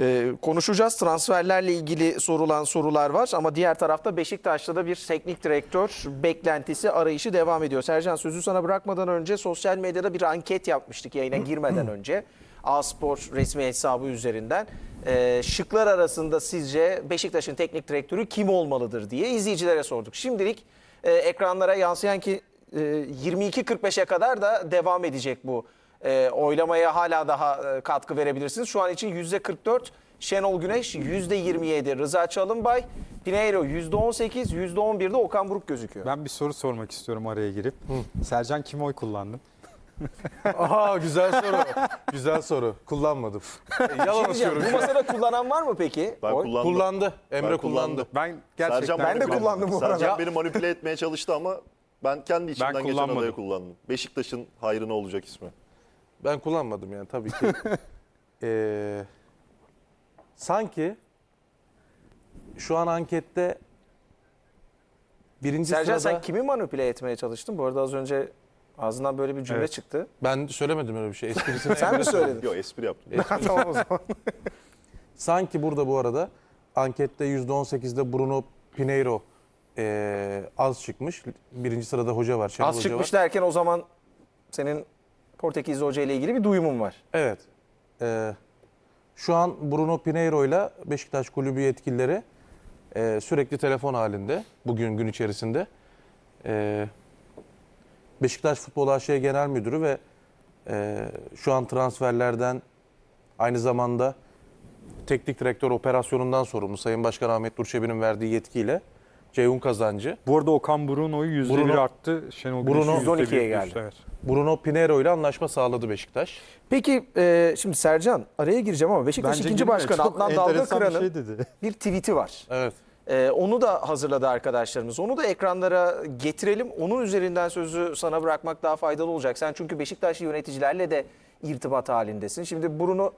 Ee, konuşacağız. Transferlerle ilgili sorulan sorular var ama diğer tarafta Beşiktaş'ta da bir teknik direktör beklentisi arayışı devam ediyor. Sercan sözü sana bırakmadan önce sosyal medyada bir anket yapmıştık yayına girmeden önce. A-Spor resmi hesabı üzerinden. Ee, şıklar arasında sizce Beşiktaş'ın teknik direktörü kim olmalıdır diye izleyicilere sorduk. Şimdilik e, ekranlara yansıyan ki e, 22.45'e kadar da devam edecek bu e, oylamaya hala daha e, katkı verebilirsiniz. Şu an için %44 Şenol Güneş, %27 Rıza Çalınbay, Pinheiro %18, %11'de Okan Buruk gözüküyor. Ben bir soru sormak istiyorum araya girip. Sercan kime oy kullandın? Aha güzel soru. güzel soru. Kullanmadım. Yalan Şimdi diyeceğim, bu masada kullanan var mı peki? Ben Oy? kullandım. Kullandı. Emre Ben kullandı. kullandım. Ben gerçekten Sercan Ben de manipüle- kullandım bu arada. Sercan beni manipüle etmeye çalıştı ama ben kendi içimden geçen kullanmadım. adayı kullandım. Beşiktaş'ın hayrına olacak ismi. Ben kullanmadım yani tabii ki. Ee, sanki şu an ankette birinci Sercan sırada... sen kimi manipüle etmeye çalıştın? Bu arada az önce ağzından böyle bir cümle Evet. çıktı. Ben söylemedim öyle bir şey. Esprisini Sen mi söyledin? Yok espri yaptım. tamam o zaman. Sanki burada bu arada ankette %18'de Bruno Pinheiro ee, az çıkmış. Birinci sırada hoca var. Şenol Az Hoca çıkmış var. derken o zaman senin Portekizli hoca ile ilgili bir duyumun var. Evet. Ee, şu an Bruno Pinheiro ile Beşiktaş kulübü yetkilileri e, sürekli telefon halinde bugün gün içerisinde. Ee, Beşiktaş Futbol AŞ Genel Müdürü ve e, şu an transferlerden aynı zamanda teknik direktör operasyonundan sorumlu Sayın Başkan Ahmet Durçebi'nin verdiği yetkiyle Ceyhun Kazancı Bu arada Okan Buruk'un oyu %1 Bruno- arttı. Şenol Bruno Güneş'in %1 %12'ye düştü, geldi. Evet. Bruno Pinheiro ile anlaşma sağladı Beşiktaş. Peki e, şimdi Sercan araya gireceğim ama Beşiktaş Bence ikinci başkanı Adnan enteresan bir Dalgakıran'ın şey dedi. bir tweet'i var. Evet. Ee, onu da hazırladı arkadaşlarımız. Onu da ekranlara getirelim. Onun üzerinden sözü sana bırakmak daha faydalı olacak. Sen çünkü Beşiktaşlı yöneticilerle de irtibat halindesin. Şimdi Bruno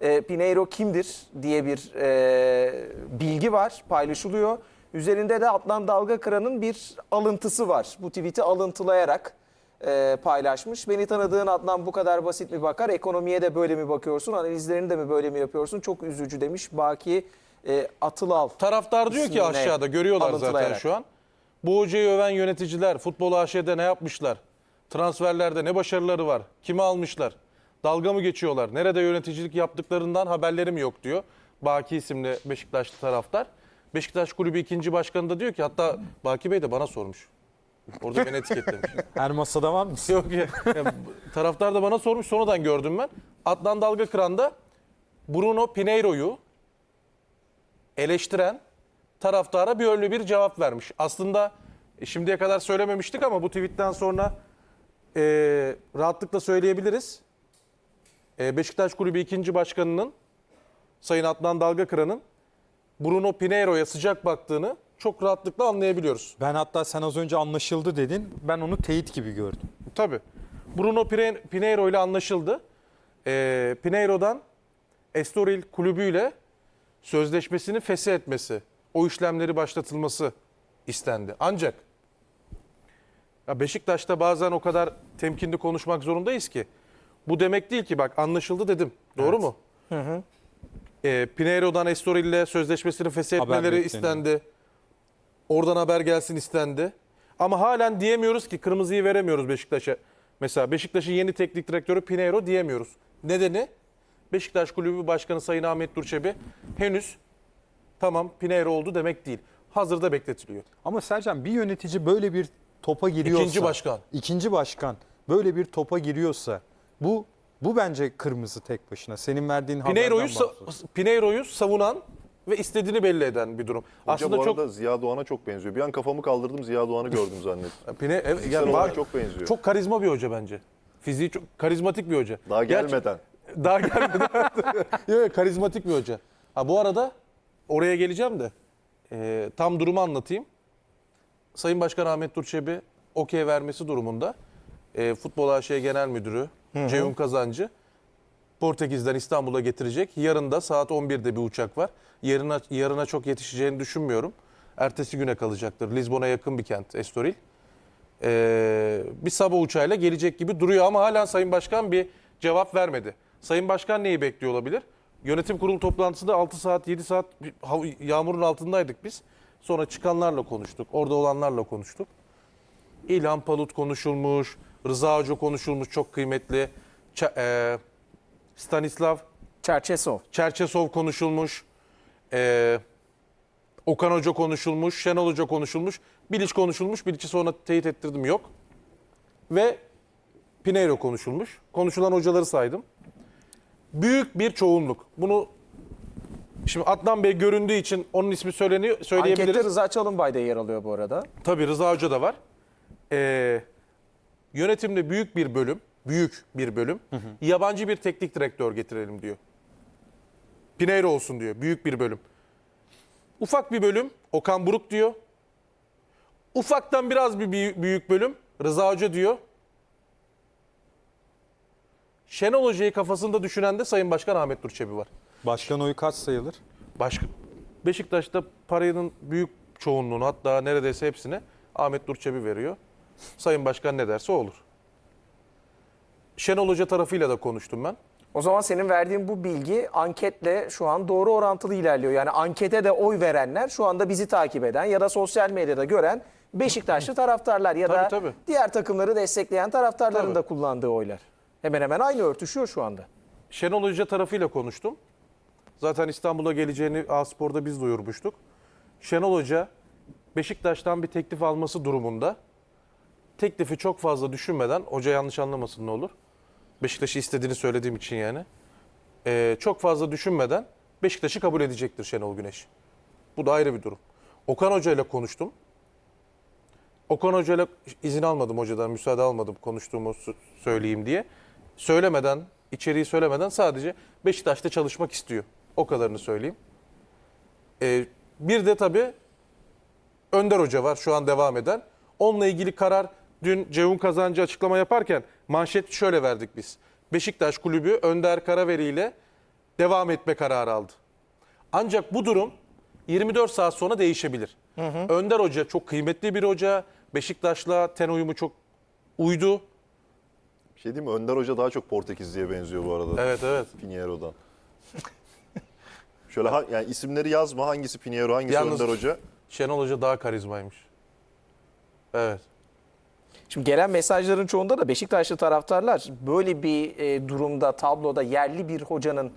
e, Pinheiro kimdir diye bir e, bilgi var, paylaşılıyor. Üzerinde de Adnan Dalgakıran'ın bir alıntısı var. Bu tweet'i alıntılayarak e, paylaşmış. Beni tanıdığın Adnan bu kadar basit mi bakar? Ekonomiye de böyle mi bakıyorsun? Analizlerini de mi böyle mi yapıyorsun? Çok üzücü demiş. Baki e, Atılal. Taraftar diyor ki aşağıda görüyorlar zaten şu an. Bu hocayı öven yöneticiler futbol AŞ'de ne yapmışlar? Transferlerde ne başarıları var? Kimi almışlar? Dalga mı geçiyorlar? Nerede yöneticilik yaptıklarından haberlerim yok diyor. Baki isimli Beşiktaşlı taraftar. Beşiktaş kulübü ikinci başkanı da diyor ki hatta Baki Bey de bana sormuş. Orada beni etiketlemiş. Her masada var mısın? Yok ya. ya taraftar da bana sormuş sonradan gördüm ben. Adnan Dalga Kıran'da Bruno Pinheiro'yu eleştiren taraftara bir öyle bir cevap vermiş. Aslında e, şimdiye kadar söylememiştik ama bu tweetten sonra e, rahatlıkla söyleyebiliriz. E, Beşiktaş Kulübü ikinci başkanının Sayın Adnan Dalga Kıran'ın Bruno Pinheiro'ya sıcak baktığını çok rahatlıkla anlayabiliyoruz. Ben hatta sen az önce anlaşıldı dedin. Ben onu teyit gibi gördüm. Tabii. Bruno Pinheiro ile anlaşıldı. Ee, Pinheiro'dan Estoril kulübüyle sözleşmesini feshetmesi, o işlemleri başlatılması istendi. Ancak ya Beşiktaş'ta bazen o kadar temkinli konuşmak zorundayız ki bu demek değil ki bak anlaşıldı dedim. Doğru mu? Ee, Pinheiro'dan Estoril ile sözleşmesini feshetmeleri bekleniyor. istendi. Oradan haber gelsin istendi. Ama halen diyemiyoruz ki kırmızıyı veremiyoruz Beşiktaş'a. Mesela Beşiktaş'ın yeni teknik direktörü Pinheiro diyemiyoruz. Nedeni Beşiktaş Kulübü Başkanı Sayın Ahmet Durçebi henüz tamam Pinheiro oldu demek değil. Hazırda bekletiliyor. Ama Sercan bir yönetici böyle bir topa giriyorsa... İkinci başkan. İkinci başkan böyle bir topa giriyorsa bu bu bence kırmızı tek başına. Senin verdiğin Pinheiro'yu haberden sa- bahsediyorum. Pinheiro'yu savunan ve istediğini belli eden bir durum. Hoca Aslında bu çok arada Ziya Doğan'a çok benziyor. Bir an kafamı kaldırdım Ziya Doğan'ı gördüm zannettim. Pine, evet, Fiziksel yani olarak var- çok benziyor. Çok karizma bir hoca bence. Fiziği çok karizmatik bir hoca. Daha Gerçi- gelmeden. Daha gelmeden. Yok yok, karizmatik bir hoca. Ha bu arada oraya geleceğim de e, tam durumu anlatayım. Sayın Başkan Ahmet Durçebi okey vermesi durumunda e, Futbol AŞ Genel Müdürü Ceyhun Kazancı Portekiz'den İstanbul'a getirecek. Yarın da saat 11'de bir uçak var. Yarına, yarına çok yetişeceğini düşünmüyorum. Ertesi güne kalacaktır. Lizbon'a yakın bir kent Estoril. Ee, bir sabah uçağıyla gelecek gibi duruyor ama hala Sayın Başkan bir cevap vermedi. Sayın Başkan neyi bekliyor olabilir? Yönetim kurulu toplantısında 6 saat 7 saat yağmurun altındaydık biz. Sonra çıkanlarla konuştuk. Orada olanlarla konuştuk. İlhan Palut konuşulmuş. Rıza Hoca konuşulmuş çok kıymetli. Ç- e, Stanislav Çerçesov. Çerçesov konuşulmuş. Ee, Okan Hoca konuşulmuş. Şenol Hoca konuşulmuş. Bilic konuşulmuş. Bilic'i sonra teyit ettirdim yok. Ve Pinheiro konuşulmuş. Konuşulan hocaları saydım. Büyük bir çoğunluk. Bunu şimdi Adnan Bey göründüğü için onun ismi söyleniyor, Ankette söyleyebiliriz. Rıza Çalınbay da yer alıyor bu arada. Tabii Rıza Hoca da var. Ee, yönetimde büyük bir bölüm, büyük bir bölüm yabancı bir teknik direktör getirelim diyor. Pinheiro olsun diyor. Büyük bir bölüm. Ufak bir bölüm Okan Buruk diyor. Ufaktan biraz bir büyü- büyük bölüm Rıza Hoca diyor. Şenol Hoca'yı kafasında düşünen de Sayın Başkan Ahmet Nur Çebi var. Başkan oyu kaç sayılır? Başka Beşiktaş'ta paranın büyük çoğunluğunu hatta neredeyse hepsini Ahmet Nur Çebi veriyor. Sayın Başkan ne derse olur. Şenol Hoca tarafıyla da konuştum ben. O zaman senin verdiğin bu bilgi anketle şu an doğru orantılı ilerliyor. Yani ankete de oy verenler şu anda bizi takip eden ya da sosyal medyada gören Beşiktaşlı taraftarlar ya da Tabii, tabii. diğer takımları destekleyen taraftarların Tabii. da kullandığı oylar. Hemen hemen aynı örtüşüyor şu anda. Şenol Hoca tarafıyla konuştum. Zaten İstanbul'a geleceğini A-Spor'da biz duyurmuştuk. Şenol Hoca Beşiktaş'tan bir teklif alması durumunda teklifi çok fazla düşünmeden, hoca yanlış anlamasın ne olur. Beşiktaş'ı istediğini söylediğim için yani. Ee, çok fazla düşünmeden Beşiktaş'ı kabul edecektir Şenol Güneş. Bu da ayrı bir durum. Okan Hoca ile konuştum. Okan Hoca ile izin almadım hocadan, müsaade almadım konuştuğumu sö- söyleyeyim diye. Söylemeden, içeriği söylemeden sadece Beşiktaş'ta çalışmak istiyor. O kadarını söyleyeyim. Ee, bir de tabii Önder Hoca var şu an devam eden. Onunla ilgili karar dün Ceyhun Kazancı açıklama yaparken manşet şöyle verdik biz. Beşiktaş Kulübü Önder Karaveri ile devam etme kararı aldı. Ancak bu durum 24 saat sonra değişebilir. Önder Hoca çok kıymetli bir hoca. Beşiktaş'la ten uyumu çok uydu. Bir şey diyeyim mi? Önder Hoca daha çok Portekizli'ye benziyor bu arada. Evet evet. Pinheiro'dan. Şöyle ha- yani isimleri yazma hangisi Pinheiro hangisi Yalnız- Önder Hoca. Şenol Hoca daha karizmaymış. Evet. Şimdi gelen mesajların çoğunda da Beşiktaşlı taraftarlar böyle bir e, durumda, tabloda yerli bir hocanın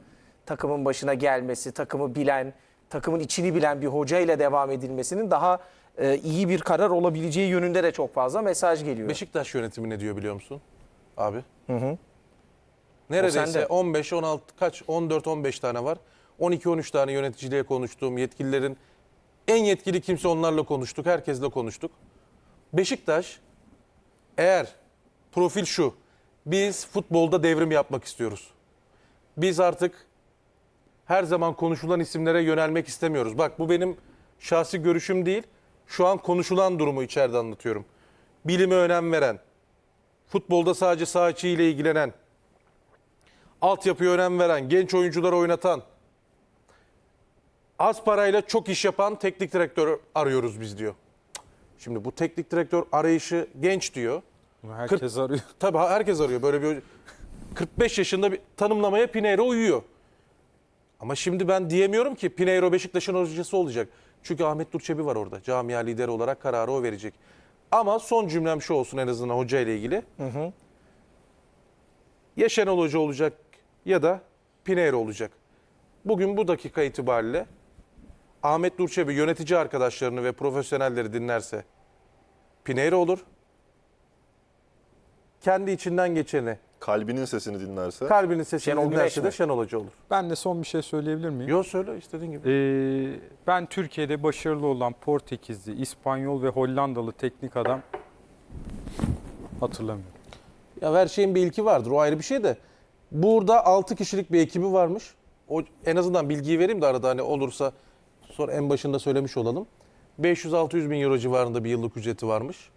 takımın başına gelmesi, takımı bilen, takımın içini bilen bir hoca ile devam edilmesinin daha e, iyi bir karar olabileceği yönünde de çok fazla mesaj geliyor. Beşiktaş yönetimi ne diyor biliyor musun? Abi. hı. O Neredeyse sende. 15 16 kaç 14 15 tane var. 12 13 tane yöneticiliğe konuştuğum yetkililerin en yetkili kimse onlarla konuştuk. Herkesle konuştuk. Beşiktaş eğer profil şu. Biz futbolda devrim yapmak istiyoruz. Biz artık her zaman konuşulan isimlere yönelmek istemiyoruz. Bak bu benim şahsi görüşüm değil. Şu an konuşulan durumu içeride anlatıyorum. Bilime önem veren, futbolda sadece saha ile ilgilenen, altyapıya önem veren, genç oyuncuları oynatan, az parayla çok iş yapan teknik direktör arıyoruz biz diyor. Şimdi bu teknik direktör arayışı genç diyor. Herkes arıyor. Tabii herkes arıyor böyle bir 45 yaşında bir tanımlamaya Pinheiro uyuyor. Ama şimdi ben diyemiyorum ki Pinheiro Beşiktaş'ın hocası olacak. Çünkü Ahmet Durçebi var orada. Camia lideri olarak kararı o verecek. Ama son cümlem şu olsun en azından hoca ile ilgili. Ya Şenol Hoca olacak ya da Pinheiro olacak. Bugün bu dakika itibariyle Ahmet Durçebi yönetici arkadaşlarını ve profesyonelleri dinlerse Pinheiro olur. Kendi içinden geçeni, Kalbinin sesini dinlerse. kalbinin sesini Şenol Güneş dinlerse de mi? Şenol Hoca olur. Ben de son bir şey söyleyebilir miyim? Yo söyle istediğin gibi. Ee, ben Türkiye'de başarılı olan Portekizli, İspanyol ve Hollandalı teknik adam hatırlamıyorum. Ya her şeyin bir ilki vardır o ayrı bir şey de. Burada 6 kişilik bir ekibi varmış. O en azından bilgiyi vereyim de arada hani olursa sonra en başında söylemiş olalım. 500-600 bin euro civarında bir yıllık ücreti varmış.